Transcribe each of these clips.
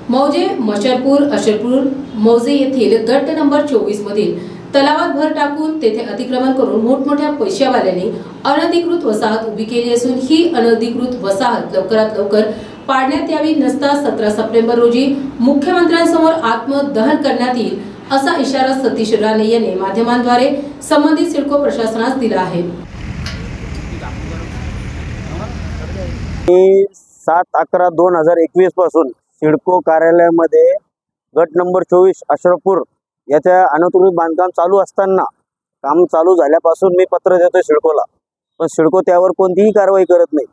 मौजे मशरपूर अशरपूर मौजे येथील गट नंबर चोवीस मधील तलावात भर टाकून तेथे अतिक्रमण करून मोठमोठ्या पैशावाल्यांनी अनधिकृत वसाहत उभी केली असून ही अनधिकृत वसाहत लवकरात लवकर पाडण्यात यावी नसता सतरा सप्टेंबर रोजी मुख्यमंत्र्यांसमोर आत्मदहन करण्यात येईल असा इशारा सतीश राणे यांनी माध्यमांद्वारे संबंधित सिडको प्रशासनास दिला आहे. सात अकरा दोन हजार एकवीसपासून सिडको कार्यालयामध्ये गट नंबर चोवीस अश्रपूर याच्या अनधिकृत बांधकाम चालू असताना काम चालू झाल्यापासून मी पत्र देतोय सिडकोला. पण सिडको त्यावर कोणतीही कारवाई करत नाही.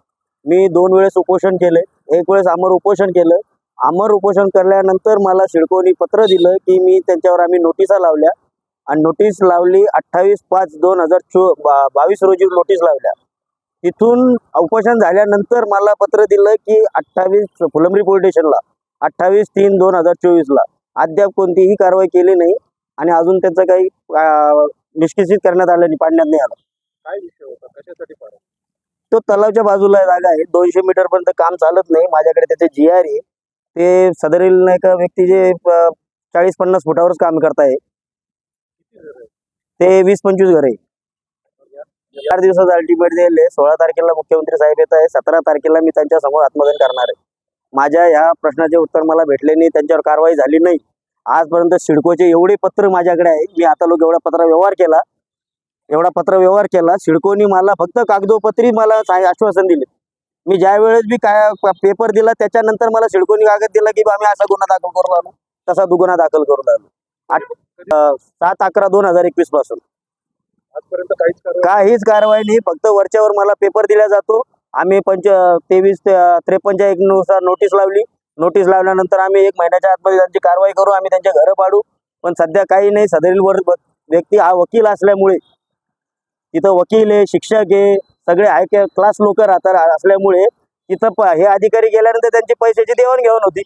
मी दोन वेळेस उपोषण केले एक वेळेस अमर उपोषण केलं. अमर उपोषण केल्यानंतर मला सिडकोनी पत्र दिलं की मी त्यांच्यावर आम्ही नोटिसा लावल्या. आणि नोटीस लावली अठ्ठावीस पाच दोन हजार चो बा बावीस रोजी नोटीस लावल्या. तिथून उपोषण झाल्यानंतर मला पत्र दिलं की अठ्ठावीस फुलंब्री पोलीस स्टेशनला अठ्ठावीस तीन दोन हजार चोवीसला अद्याप कोणतीही कारवाई केली नाही आणि अजून त्याचं काही अं, निष्कासित करण्यात आलं नाही पाडण्यात नाही आलं. काय विषय होता? कशासाठी तो तलावच्या बाजूला जागा आहे दोनशे मीटर पर्यंत काम चालत नाही. माझ्याकडे त्याचे जी आर आहे. ते सदरील नाही का व्यक्ती जे चाळीस पन्नास फुटावरच काम करताय? ते वीस पंचवीस घर आहे. चार दिवसाचा अल्टिमेट दिले सोळा तारखेला मुख्यमंत्री साहेब येत आहे सतरा तारखेला मी त्यांच्यासमोर आत्मदन करणार आहे. माझ्या या प्रश्नाचे उत्तर मला भेटले नाही त्यांच्यावर कारवाई झाली नाही. आजपर्यंत सिडकोचे एवढे पत्र माझ्याकडे आहे. मी आता लोक एवढा पत्र व्यवहार केला एवढा पत्र व्यवहार केला सिडकोनी मला फक्त कागदोपत्री मला आश्वासन दिले. मी ज्या वेळेस मी काय पेपर दिला त्याच्यानंतर मला सिडकोनी कागद दिला की बा आम्ही असा गुन्हा दाखल करू लागलो तसा गुन्हा दाखल करू लागलो. आठ सात अकरा दोन हजार एकवीसपासून. आजपर्यंत काहीच कारवाई काहीच कारवाई नाही. फक्त वरच्यावर मला पेपर दिला जातो. आम्ही पंच तेवीस ते त्रेपन्नच्या एक नुसार नोटीस लावली. नोटीस लावल्यानंतर आम्ही एक महिन्याच्या आतमध्ये त्यांची कारवाई करू. आम्ही त्यांचे घरं पाडू. पण सध्या काही नाही. सदरील वर व्यक्ती हा वकील असल्यामुळे तिथं वकील आहे शिक्षक आहे सगळे हाय क्लास लोक राहतात. असल्यामुळे तिथं हे अधिकारी गेल्यानंतर त्यांची पैशाची देवाणघेवाण होती.